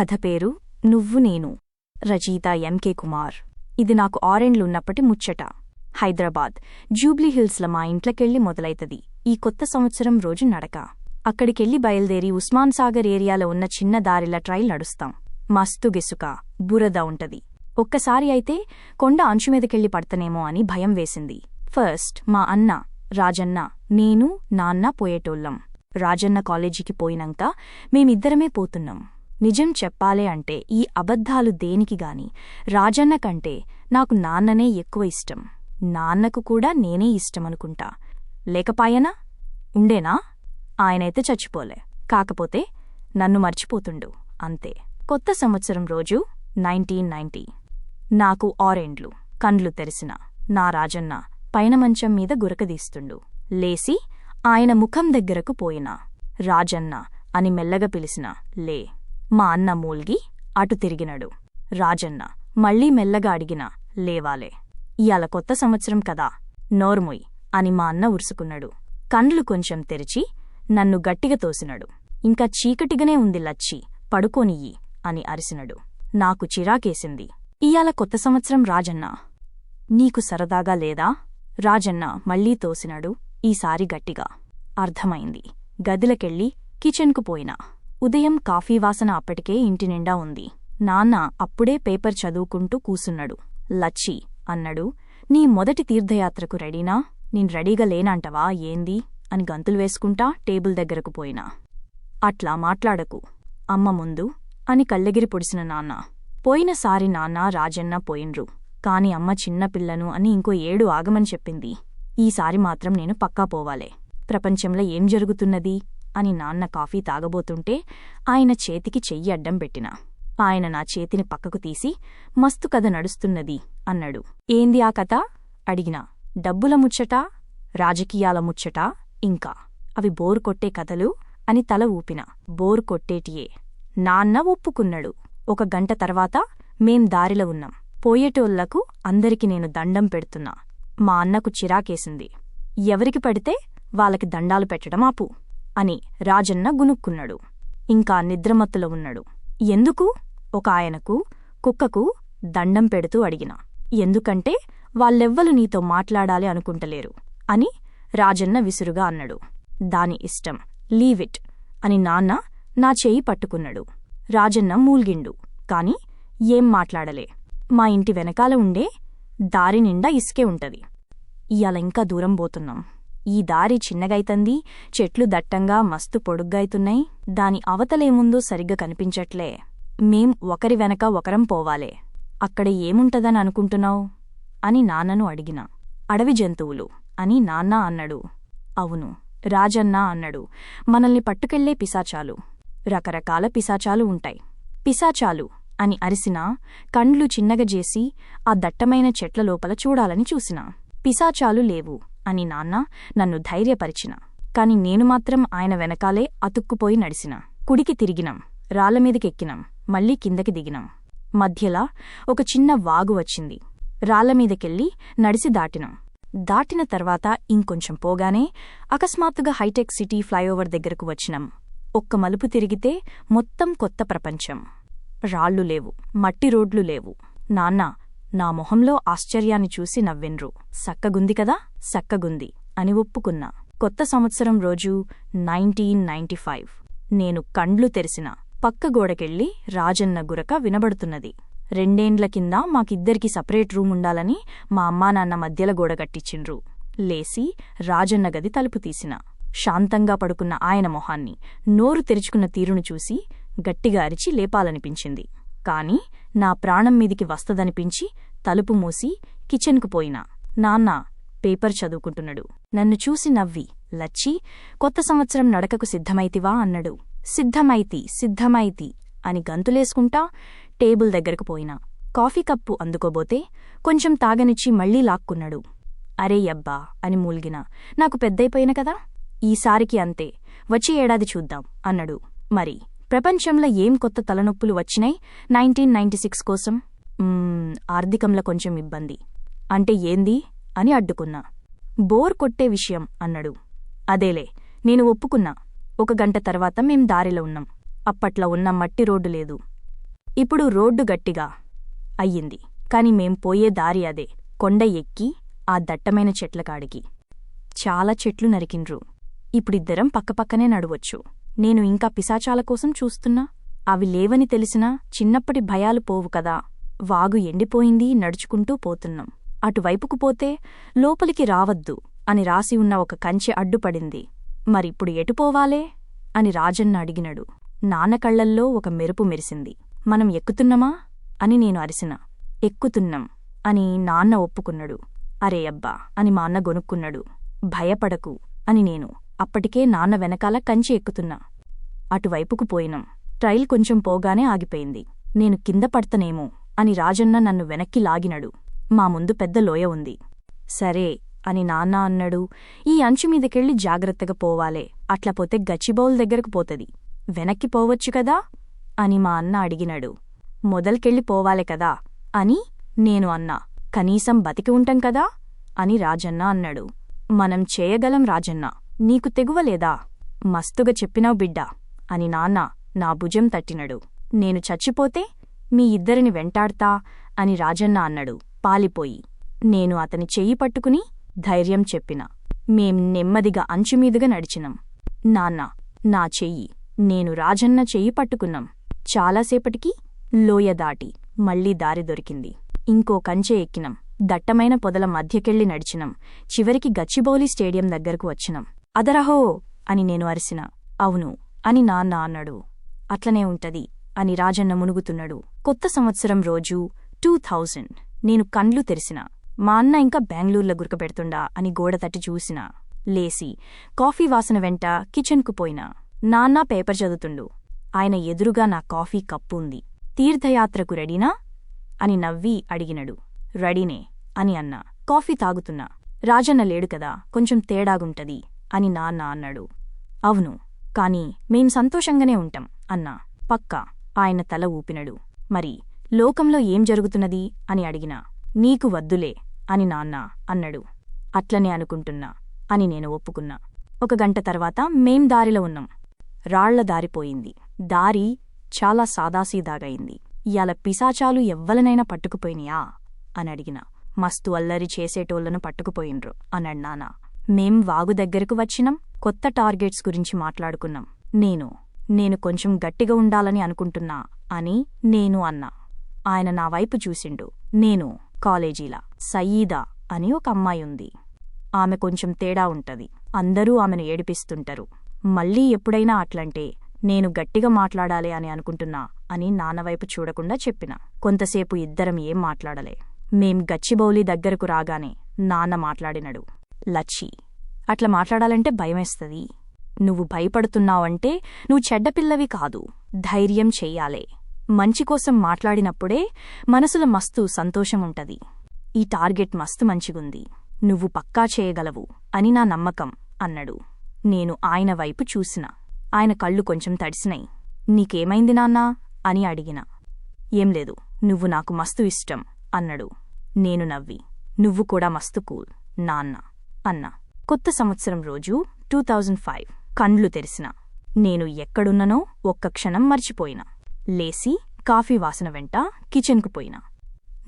కథ పేరు నువ్వు నేను. రచయిత ఎంకే కుమార్. ఇది నాకు ఆరెండ్లున్నప్పటి ముచ్చట. హైదరాబాద్. జూబ్లీహిల్స్ల మా ఇంట్లకెళ్ళి మొదలైతది. ఈ కొత్త సంవత్సరం రోజు నడక. అక్కడికెళ్ళి బయల్దేరి ఉస్మాన్ సాగర్ ఏరియాలో ఉన్న చిన్న దారిల ట్రైల్ నడుస్తాం. మస్తు గెసుక బురద ఉంటది. ఒక్కసారి అయితే కొండ అంచుమీదకెళ్ళి పడతనేమో అని భయం వేసింది. ఫస్ట్ మా అన్న రాజన్న నేను నాన్న పోయేటోళ్ళం. రాజన్న కాలేజీకి పోయినంక మేమిద్దరమే పోతున్నాం. నిజం చెప్పాలే అంటే ఈ అబద్ధాలు దేనికిగాని రాజన్న కంటే నాకు నాన్ననే ఎక్కువ ఇష్టం. నాన్నకు కూడా నేనే ఇష్టమనుకుంటా. లేకపాయనా? ఉండేనా? ఆయనైతే చచ్చిపోలే. కాకపోతే నన్ను మర్చిపోతుండు. అంతే. కొత్త సంవత్సరం రోజు నైన్టీన్ నైన్టీ. నాకు ఆరెండ్లు. కండ్లు తెరిసిన నా రాజన్న పైన మంచం మీద గురకదీస్తుండు లేసి ఆయన ముఖం దగ్గరకు పోయినా. రాజన్న అని మెల్లగా పిలిచిన లే. మా అన్న మూల్గి అటు తిరిగినడు. రాజన్న మళ్ళీ మెల్లగా అడిగిన లేవాలే ఇయాల కొత్త సంవత్సరం కదా నోర్ముయ్ అని మా అన్న ఉరుసుకున్నాడు. కండ్లు కొంచెం తెరిచి నన్ను గట్టిగా తోసినడు. ఇంకా చీకటిగానే ఉంది లచ్చి పడుకోనియ్యి అని అరిసినడు. నాకు చిరాకేసింది. ఇయాల కొత్త సంవత్సరం రాజన్న. నీకు సరదాగా లేదా? రాజన్న మళ్ళీ తోసినాడు ఈసారి గట్టిగా. అర్థమైంది. గదిలకెళ్ళి కిచెన్కు పోయినా. ఉదయం కాఫీ వాసన అప్పటికే ఇంటినిండా ఉంది. నాన్న అప్పుడే పేపర్ చదువుకుంటూ కూసున్నాడు. లచ్చి అన్నడు నీ మొదటి తీర్థయాత్రకు రెడీనా? నేను రెడీగా లేనంటవా? ఏంది అని గంతులు వేసుకుంటా టేబుల్ దగ్గరకు పోయినా. అట్లా మాట్లాడకు. అమ్మ ముందు అని కళ్ళెగిరి పొడిసిన నాన్న. పోయినసారి నాన్న రాజన్న పోయిన్రు కాని అమ్మ చిన్నపిల్లను అని ఇంకో ఏడు ఆగమని చెప్పింది. ఈసారి మాత్రం నేను పక్కా పోవాలే. ప్రపంచంలో ఏం జరుగుతున్నది? అని నాన్న కాఫీ తాగబోతుంటే ఆయన చేతికి చెయ్యి అడ్డం పెట్టిన. ఆయన నా చేతిని పక్కకు తీసి మస్తు కథ నడుస్తున్నది అన్నాడు. ఏంది ఆ కథ? అడిగినా. డబ్బుల ముచ్చటా? రాజకీయాల ముచ్చటా? ఇంకా. అవి బోరు కొట్టే కథలు? అని తల ఊపిన. బోరు కొట్టేటియే. నాన్న ఒప్పుకున్నాడు. ఒక గంట తర్వాత మేం దారిలో ఉన్నాం. పోయేటోళ్ళకు అందరికి నేను దండం పెడుతున్నా. మా అన్నకు చిరాకేసింది. ఎవరికి పడితే వాళ్ళకి దండాలు పెట్టడం ఆపు అని రాజన్న గునుక్కున్నాడు. ఇంకా నిద్రమత్తులో ఉన్నాడు. ఎందుకు? ఒక ఆయనకు కుక్కకు దండం పెడుతూ అడిగిన. ఎందుకంటే వాళ్ళెవ్వలు నీతో మాట్లాడాలి అనుకుంటలేరు అని రాజన్న విసురుగా అన్నాడు. దాని ఇష్టం. లీవిట్ అని నాన్న నా చేయి పట్టుకున్నాడు. రాజన్న మూల్గిండు. కాని ఏం మాట్లాడలే. మా ఇంటి వెనకాల ఉండే దారి నిండా ఇసుకే ఉంటది. ఇయాల ఇంకా దూరం పోతున్నాం. ఈ దారి చిన్నగైతంది చెట్లు దట్టంగా మస్తు పొడుగ్గైతున్నాయి. దాని అవతలేముందో సరిగ్గా కనిపించట్లే. మేం ఒకరి వెనక ఒకరం పోవాలే. అక్కడ ఏముంటదని అనుకుంటున్నావు? అని నాన్నను అడిగిన. అడవి జంతువులు. అని నాన్న అన్నాడు. అవును. రాజన్న అన్నాడు. మనల్ని పట్టుకెళ్ళే పిశాచాలు. రకరకాల పిశాచాలు ఉంటాయి. పిశాచాలు అని అరిసినా కండ్లు చిన్నగజేసి ఆ దట్టమైన చెట్ల లోపల చూడాలని చూసినా. పిశాచాలు లేవు. అని నాన్న నన్ను ధైర్యపరిచిన. కాని నేను మాత్రం ఆయన వెనకాలే అతుక్కుపోయి నడిసిన. కుడికి తిరిగినాం. రాళ్ళమీదకెక్కినాం మళ్ళీ కిందకి దిగినాం. మధ్యలా ఒక చిన్న వాగు వచ్చింది. రాళ్ళమీదకెళ్ళి నడిసి దాటినాం. దాటిన తర్వాత ఇంకొంచెం పోగానే అకస్మాత్తుగా హైటెక్ సిటీ ఫ్లైఓవర్ దగ్గరకు వచ్చినాం. ఒక్క మలుపు తిరిగితే మొత్తం కొత్త ప్రపంచం. రాళ్ళు లేవు. మట్టి రోడ్లు లేవు. నాన్నా నా మొహంలో ఆశ్చర్యాన్ని చూసి నవ్వెన్రు సక్కగుంది కదా? సక్కగుంది అని ఒప్పుకున్నా. కొత్త సంవత్సరం రోజు నైన్టీన్ నైన్టీ ఫైవ్. నేను కండ్లు తెరిసిన. పక్క గోడకెళ్ళి రాజన్న గురక వినబడుతున్నది. రెండేండ్ల కింద మాకిద్దరికి సపరేట్ రూమ్ ఉండాలని మా అమ్మానాన్న మధ్యల గోడ కట్టించిండ్రు. లేసి రాజన్న గది తలుపు తీసిన. శాంతంగా పడుకున్న ఆయన మొహాన్ని నోరు తెరుచుకున్న తీరును చూసి గట్టిగా అరిచి లేపాలనిపించింది. కాని నా ప్రాణం మీదికి వస్తదనిపించి తలుపు మూసి కిచెన్కు పోయినా. నాన్న పేపర్ చదువుకుంటున్నాడు. నన్ను చూసి నవ్వి లచ్చి కొత్త సంవత్సరం నడకకు సిద్ధమైతివా అన్నాడు. సిద్ధమైతి సిద్ధమైతి అని గంతులేసుకుంటా టేబుల్ దగ్గరకు పోయినా. కాఫీ కప్పు అందుకోబోతే కొంచెం తాగనిచ్చి మళ్ళీ లాక్కున్నాడు. అరే యబ్బా అని మూల్గిన. నాకు పెద్దయిపోయిన కదా? ఈసారికి అంతే. వచ్చి ఏడాది చూద్దాం అన్నాడు. మరి ప్రపంచంలో ఏం కొత్త తలనొప్పులు వచ్చినాయి? నైన్టీన్ నైన్టీ సిక్స్ కోసం. ఆర్థికంలో కొంచెం ఇబ్బంది. అంటే ఏంది? అని అడ్డుకున్నా. బోర్ కొట్టే విషయం అన్నాడు. అదేలే నేను ఒప్పుకున్నా. ఒక గంట తర్వాత మేం దారిలో ఉన్నాం. అప్పట్లో ఉన్న మట్టి రోడ్డు లేదు. ఇప్పుడు రోడ్డు గట్టిగా అయ్యింది. కాని మేం పోయే దారి అదే. కొండ ఎక్కి ఆ దట్టమైన చెట్లకాడికి చాలా చెట్లు నరికిండ్రు. ఇప్పుడిద్దరం పక్కపక్కనే నడవచ్చు. నేను ఇంకా పిశాచాల కోసం చూస్తున్నా. అవి లేవని తెలిసినా చిన్నప్పటి భయాలు పోవు కదా. వాగు ఎండిపోయింది నడుచుకుంటూ పోతున్నాం. అటువైపుకు పోతే లోపలికి రావద్దు అని రాసి ఉన్న ఒక కంచె అడ్డుపడింది. మరిప్పుడు ఎటుపోవాలే అని రాజన్న అడిగినడు. నాన్న కళ్ళల్లో ఒక మెరుపు మెరిసింది. మనం ఎక్కుతున్నమా? అని నేను అరిసిన. ఎక్కుతున్నం అని నాన్న ఒప్పుకున్నాడు. అరే అబ్బా అని మా అన్న గొనుక్కున్నాడు. భయపడకు అని నేను అప్పటికే నాన్న వెనకాల కంచి ఎక్కుతున్నా. అటువైపుకు పోయినం. ట్రైల్ కొంచెం పోగానే ఆగిపోయింది. నేను కింద పడతనేమో అని రాజన్న నన్ను వెనక్కి లాగినడు. మా ముందు పెద్ద లోయ ఉంది. సరే అని నాన్న అన్నాడు. ఈ అంచు మీదకెళ్ళి జాగ్రత్తగా పోవాలే. అట్లా పోతే గచ్చిబౌల్ దగ్గరకు పోతది. వెనక్కి పోవచ్చు కదా? అని మా అన్న అడిగినాడు. మొదల్కెళ్ళి పోవాలే కదా? అని నేను అన్నా. కనీసం బతికి ఉంటాం కదా? అని రాజన్న అన్నాడు. మనం చేయగలం రాజన్న. నీకు తెగువలేదా? మస్తుగా చెప్పినావు బిడ్డా అని నాన్న నా భుజం తట్టినడు. నేను చచ్చిపోతే మీ ఇద్దరిని వెంటాడతా? అని రాజన్న అన్నడు. పాలిపోయి. నేను అతని చెయ్యి పట్టుకుని ధైర్యం చెప్పిన. మేం నెమ్మదిగా అంచుమీదుగా నడిచినం. నాన్న నా చెయ్యి నేను రాజన్న చెయ్యి పట్టుకున్నాం. చాలాసేపటికి లోయ దాటి మళ్ళీ దారి దొరికింది. ఇంకో కంచె ఎక్కినం. దట్టమైన పొదల మధ్యకెళ్ళి నడిచినం. చివరికి గచ్చిబౌలి స్టేడియం దగ్గరకు వచ్చినం. అదరహో అని నేను అరిసిన. అవును అని నాన్న అన్నాడు. అట్లనే ఉంటది అని రాజన్న మునుగుతున్నాడు. కొత్త సంవత్సరం రోజు టూ థౌజండ్. నేను కండ్లు తెరిసిన. మా అన్న ఇంకా బెంగళూరులో గురకబెడుతుండా అని గోడ తట్టి చూసినా. లేసి కాఫీ వాసన వెంట కిచెన్కు పోయినా. నాన్న పేపర్ చదువుతుండు. ఆయన ఎదురుగా నా కాఫీ కప్పు ఉంది. తీర్థయాత్రకు రెడీనా? అని నవ్వి అడిగినడు. రెడీనే అని అన్నా. కాఫీ తాగుతున్నా. రాజన్న లేడు కదా కొంచెం తేడాగుంటది. అని నాన్న అన్నాడు. అవును కాని మేం సంతోషంగానే ఉంటాం అన్నా పక్కా ఆయన తల ఊపినడు. మరి లోకంలో ఏం జరుగుతున్నది? అని అడిగినా. నీకు వద్దులే అని నాన్న అన్నడు. అట్లనే అనుకుంటున్నా అని నేను ఒప్పుకున్నా. ఒక గంట తర్వాత మేం దారిలో ఉన్నాం. రాళ్ళ దారిపోయింది దారి చాలా సాదాసీదాగయింది ఇయాల పిశాచాలు ఎవ్వలనైనా పట్టుకుపోయినియా? అని అడిగినా. మస్తు అల్లరి చేసేటోళ్ళను పట్టుకుపోయిండ్రు అన్నాడు నానా మేం వాగు దగ్గరకు వచ్చినం కొత్త టార్గెట్స్ గురించి మాట్లాడుకున్నాం. నేను నేను కొంచెం గట్టిగా ఉండాలని అనుకుంటున్నా అని నేను అన్నా. ఆయన నా వైపు చూసిండు. నేను కాలేజీలా సయీదా అని ఒక అమ్మాయి ఉంది. ఆమె కొంచెం తేడా ఉంటది. అందరూ ఆమెను ఏడిపిస్తుంటారు. మళ్ళీ ఎప్పుడైనా అట్లంటే నేను గట్టిగా మాట్లాడాలి అని అనుకుంటున్నా అని నాన్నవైపు చూడకుండా చెప్పిన. కొంతసేపు ఇద్దరం ఏం మాట్లాడలే. మేం గచ్చిబౌలి దగ్గరకు రాగానే నాన్న మాట్లాడినడు. లచ్చి. అట్లా మాట్లాడాలంటే భయమేస్తది. నువ్వు భయపడుతున్నావంటే నువ్వు చెడ్డపిల్లవి కాదు. ధైర్యం చెయ్యాలే. మంచికోసం మాట్లాడినప్పుడే మనసుల మస్తు సంతోషముంటది ఈ టార్గెట్ మస్తు మంచిగుంది. నువ్వు పక్కా చేయగలవు అని నా నమ్మకం అన్నడు. నేను ఆయన వైపు చూసిన. ఆయన కళ్ళు కొంచెం తడిసినాయి. నీకేమైంది నాన్నా? అని అడిగిన. ఏం లేదు. నువ్వు నాకు మస్తు ఇష్టం అన్నడు. నేను నవ్వి. నువ్వు కూడా మస్తు కూల్ నాన్న. అన్న. కొత్త సంవత్సరం రోజు టూ థౌజండ్ ఫైవ్. కండ్లు తెరిసిన. నేను ఎక్కడున్ననో ఒక్క క్షణం మర్చిపోయినా. లేసి కాఫీ వాసన వెంట కిచెన్కు పోయినా.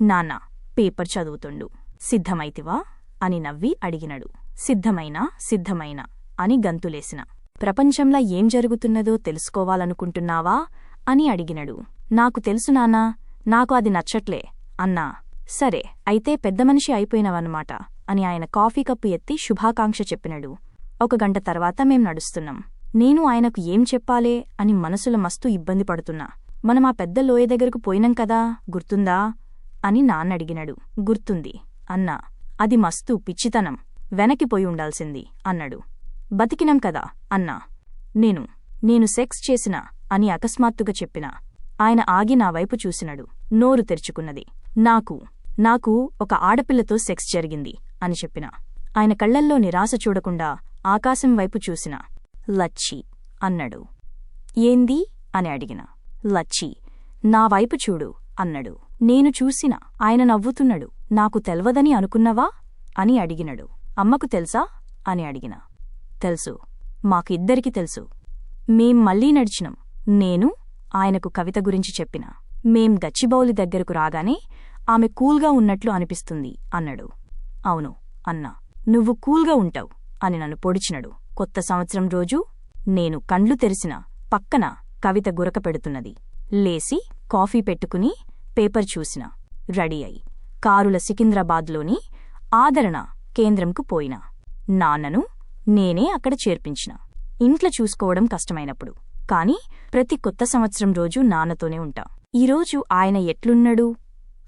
నాన్న పేపర్ చదువుతుండు. సిద్ధమైతివా? అని నవ్వి అడిగినడు. సిద్ధమైనా సిద్ధమైనా అని గంతులేసిన. ప్రపంచంలా ఏం జరుగుతున్నదో తెలుసుకోవాలనుకుంటున్నావా? అని అడిగినడు. నాకు తెలుసు నాన్నా నాకు అది నచ్చట్లే. అన్నా సరే అయితే పెద్దమనిషి అయిపోయినవన్నమాట. అని ఆయన కాఫీ కప్పు ఎత్తి శుభాకాంక్ష చెప్పినడు. ఒక గంట తర్వాత మేం నడుస్తున్నాం. నేను ఆయనకు ఏం చెప్పాలే అని మనసుల మస్తు ఇబ్బంది పడుతున్నా. మనం ఆ పెద్ద లోయ దగ్గరకు పోయినాం కదా గుర్తుందా? అని నాన్నడిగినడు. గుర్తుంది అన్నా. అది మస్తు పిచ్చితనం. వెనక్కి పోయి ఉండాల్సింది అన్నాడు. బతికినం కదా అన్నా. నేను నేను సెక్స్ చేసినా అని అకస్మాత్తుగా చెప్పినా. ఆయన ఆగి నా వైపు చూసినడు. నోరు తెరుచుకున్నది. నాకు నాకు ఒక ఆడపిల్లతో సెక్స్ జరిగింది. అని చెప్పిన. ఆయన కళ్ళల్లో నిరాశ చూడకుండా ఆకాశం వైపు చూసిన. లచ్చి అన్నడు. ఏంది? అని అడిగిన. లచ్చి నా వైపు చూడు అన్నడు. నేను చూసిన ఆయన నవ్వుతున్నాడు. నాకు తెల్వదని అనుకున్నవా? అని అడిగినడు. అమ్మకు తెలుసా? అని అడిగిన. తెలుసు. మాకిద్దరికి తెలుసు. మేం మళ్ళీ నడిచినం. నేను ఆయనకు కవిత గురించి చెప్పిన. మేం గచ్చిబౌలి దగ్గరకు రాగానే ఆమె కూల్గా ఉన్నట్లు అనిపిస్తుంది అన్నాడు. అవును అన్నా. నువ్వు కూల్గా ఉంటావు అని నన్ను పొడిచినడు. కొత్త సంవత్సరం రోజు నేను కండ్లు తెరిసిన పక్కన కవిత గురక పెడుతున్నది. లేసి కాఫీ పెట్టుకుని పేపర్ చూసిన. రెడీ అయి కారుల సికింద్రాబాద్లోని ఆదరణ కేంద్రంకు పోయినా. నాన్నను నేనే అక్కడ చేర్పించిన. ఇంట్లో చూసుకోవడం కష్టమైనప్పుడు. కాని ప్రతి కొత్త సంవత్సరం రోజు నాన్నతోనే ఉంటా. ఈరోజు ఆయన ఎట్లున్నడు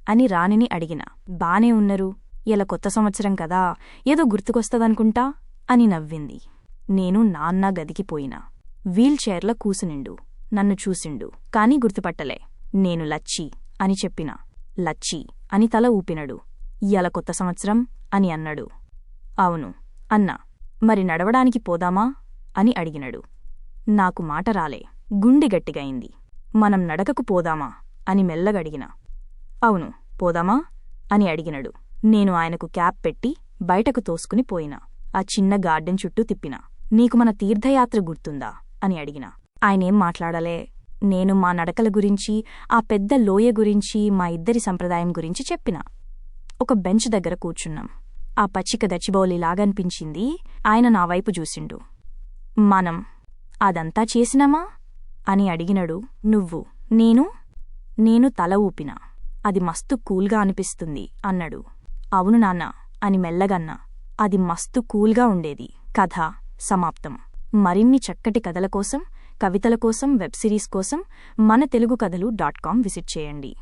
అని రాణిని అడిగిన. బానే ఉన్నరు? ఇలా కొత్త సంవత్సరం కదా ఏదో గుర్తుకొస్తదనుకుంటా? అని నవ్వింది. నేను నాన్న గదికిపోయినా వీల్చైర్లో కూసునిండు. నన్ను చూసిండు. కాని గుర్తుపట్టలే. నేను లచ్చి అని చెప్పిన. లచ్చి అని తల ఊపినడు. ఇయాల కొత్త సంవత్సరం అని అన్నాడు. అవును అన్నా. మరి నడవడానికి పోదామా? అని అడిగినడు. నాకు మాట రాలే. గుండె గట్టిగయింది మనం నడకకు పోదామా? అని మెల్లగడిగిన. అవును పోదామా? అని అడిగినడు. నేను ఆయనకు క్యాప్ పెట్టి బయటకు తోసుకుని పోయినా. ఆ చిన్న గార్డెన్ చుట్టూ తిప్పినా. నీకు మన తీర్థయాత్ర గుర్తుందా? అని అడిగినా. ఆయనేం మాట్లాడలే. నేను మా నడకల గురించి ఆ పెద్ద లోయ గురించి మా ఇద్దరి సంప్రదాయం గురించి చెప్పిన. ఒక బెంచ్ దగ్గర కూర్చున్నాం. ఆ పచ్చిక దచ్చిబౌలిలాగనిపించింది. ఆయన నా వైపు చూసిండు. మనం అదంతా చేసినామా? అని అడిగినడు నువ్వు. నేను? నేను తల ఊపినా. అది మస్తు కూల్గా అనిపిస్తుంది అన్నాడు. అవును నాన్న అని మెల్లగన్నా. అది మస్తు కూల్గా ఉండేది. కథ సమాప్తం. మరిన్ని చక్కటి కథల కోసం కవితల కోసం వెబ్ సిరీస్ కోసం మన తెలుగు కథలు డాట్ కాం విజిట్ చేయండి.